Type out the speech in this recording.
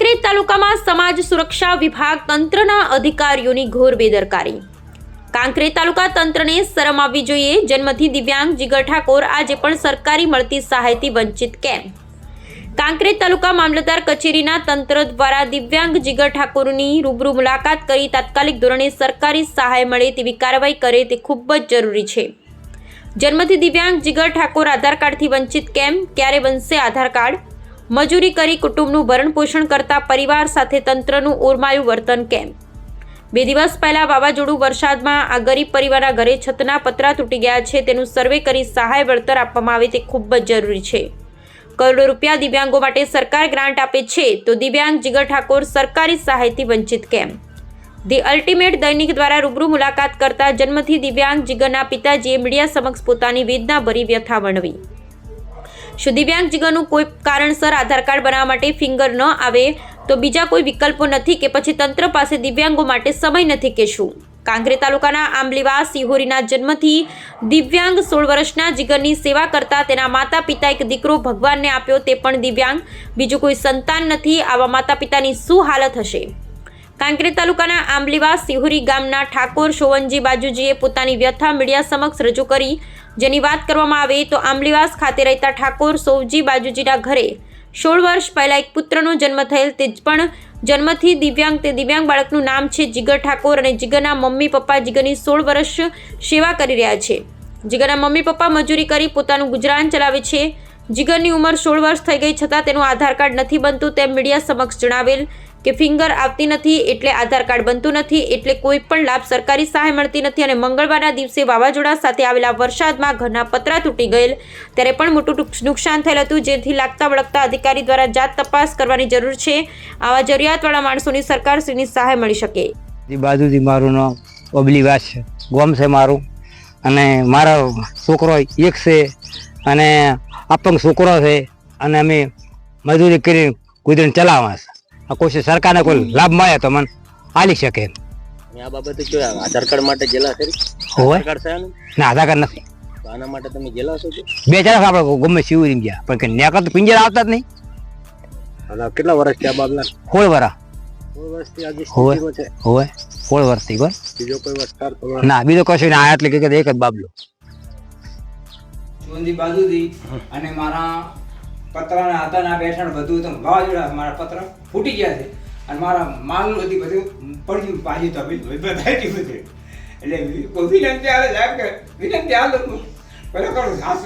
તાલુકામાં સમાજ સુરક્ષા વિભાગ તંત્રના અધિકારીઓની ઘોર બેદરકારી. કાંકરેજ તાલુકા તંત્રને શરમ આવવી જોઈએ. જન્મથી દિવ્યાંગ જીગર ઠાકોર આજે પણ સરકારી મળતી સહાયથી વંચિત કેમ? કાંકરેજ તાલુકા મામલતદાર કચેરીના તંત્ર દ્વારા દિવ્યાંગ જીગર ઠાકોરની રૂબરૂ મુલાકાત કરી તાત્કાલિક ધોરણે સરકારી સહાય મળે તેવી કાર્યવાહી કરે તે ખૂબ જ જરૂરી છે. જન્મથી દિવ્યાંગ જીગર ઠાકોર આધાર કાર્ડથી વંચિત કેમ? ક્યારે બનશે આધાર કાર્ડ? મજૂરી કરી કુટુંબનું ભરણ પોષણ કરતા પરિવાર સાથે તંત્રનું ઓરમાયું વર્તન કેમ? બે દિવસ પહેલા વાવાઝોડું વરસાદમાં આ ગરીબ પરિવારના ઘરે છતના પતરા તૂટી ગયા છે. તેનું સર્વે કરી સહાય વળતર આપવામાં આવે તે ખૂબ જ જરૂરી છે. કરોડો રૂપિયા દિવ્યાંગો માટે સરકાર ગ્રાન્ટ આપે છે. તો દિવ્યાંગ જીગર ઠાકોર સરકારી સહાયથી વંચિત કેમ? ધી અલ્ટિમેટ દૈનિક દ્વારા રૂબરૂ મુલાકાત કરતા જન્મથી દિવ્યાંગ જીગરના પિતાજીએ મીડિયા સમક્ષ પોતાની વેદના ભરી વ્યથા વર્ણવી. શું દિવ્યાંગ જીગરનું કોઈ કારણસર આધાર કાર્ડ બનાવવા માટે ફિંગર ન આવે તો બીજા કોઈ વિકલ્પો નથી કે પછી તંત્ર પાસે દિવ્યાંગો માટે સમય નથી કે શું? કાંકરે તાલુકાના આંબલીવા સિહોરીના જન્મથી દિવ્યાંગ સોળ વર્ષના જીગરની સેવા કરતા તેના માતા પિતા એક દીકરો ભગવાનને આપ્યો તે પણ દિવ્યાંગ. બીજું કોઈ સંતાન નથી, આવા માતા પિતાની શું હાલત હશે? કાંકરેજ તાલુકાના આંબલીવા સિહોરી ગામના ઠાકોર શોવનજી બાજુજીએ પોતાની વ્યથા મીડિયા સમક્ષ રજૂ કરી. જેની વાત કરવામાં આવે તો આંબલીવાસ ખાતે રહેતા ઠાકોર સોવજી બાજુજીના ઘરે સોળ વર્ષ પહેલાં એક પુત્રનો જન્મ થયેલ. તે પણ જન્મથી દિવ્યાંગ તે દિવ્યાંગ બાળકનું નામ છે જીગર ઠાકોર અને જીગરના મમ્મી પપ્પા જીગરની સોળ વર્ષ સેવા કરી રહ્યા છે. જીગરના મમ્મી પપ્પા મજૂરી કરી પોતાનું ગુજરાન ચલાવે છે. જીગરની ઉંમર સોળ વર્ષ થઈ ગઈ છતાં તેનું આધાર કાર્ડ નથી બનતું તેમ મીડિયા સમક્ષ જણાવેલ કે ફિંગર આવતી નથી, એટલે આધાર કાર્ડ બનતું નથી, એટલે કોઈ પણ લાભ સરકારી સહાય મળતી નથી અને મંગળવારના દિવસે વાવાઝોડા સાથે આવેલા વરસાદમાં ઘરના પતરા તૂટી ગયેલ. ત્યારે પણ મોટું નુકસાન થયેલ હતું, જેથી લાગતા વળગતા અધિકારી દ્વારા જાત તપાસ કરવાની જરૂર છે. આવા જરૂરિયાતવાળા માણસોની સરકારશ્રીની સહાય મળી શકે. બાજુથી મારું નામ ઓબલી વાસ છે. ગોમ છે મારું. અને મારો છોકરો એક છે અને અપંગ છોકરો છે. અને અમે મજૂરી કરીને ગુજરાત ચલાવવા છે. કોઈ સરકારને કોઈ લાભ મળે તો મને આલી શકે આ બાબતે જો આધાર કાર્ડ માટે જેલા ખરી હોય આધાર કાર્ડ આનું? આધાર કાર્ડ નથી. આના માટે તમે જેલા છો બે ચાર આપણે ગમે શિવરી ગયા પણ કે નેકર તો પિંજર આવતા જ નહીં. અને કેટલા વર્ષથી આ બાબલા? હોળ વરા કોઈ હોય. હોળ વર્ષથી બર બીજો કોઈ વસ્તાર ના બીજો કશું ના એટલે કે એક જ બાબલો. સુગંધી બાજુથી અને મારા પતરાના હતા ના બેઠણ બધું તો વાવાઝોડા મારા પત્ર ફૂટી ગયા છે. અને મારા માલ બધી બધું પડ્યું, પાછી તો બધા બધું. એટલે વિનંતી આવે સાહેબ કે, વિનંતી આવે પેલા કરું સાસ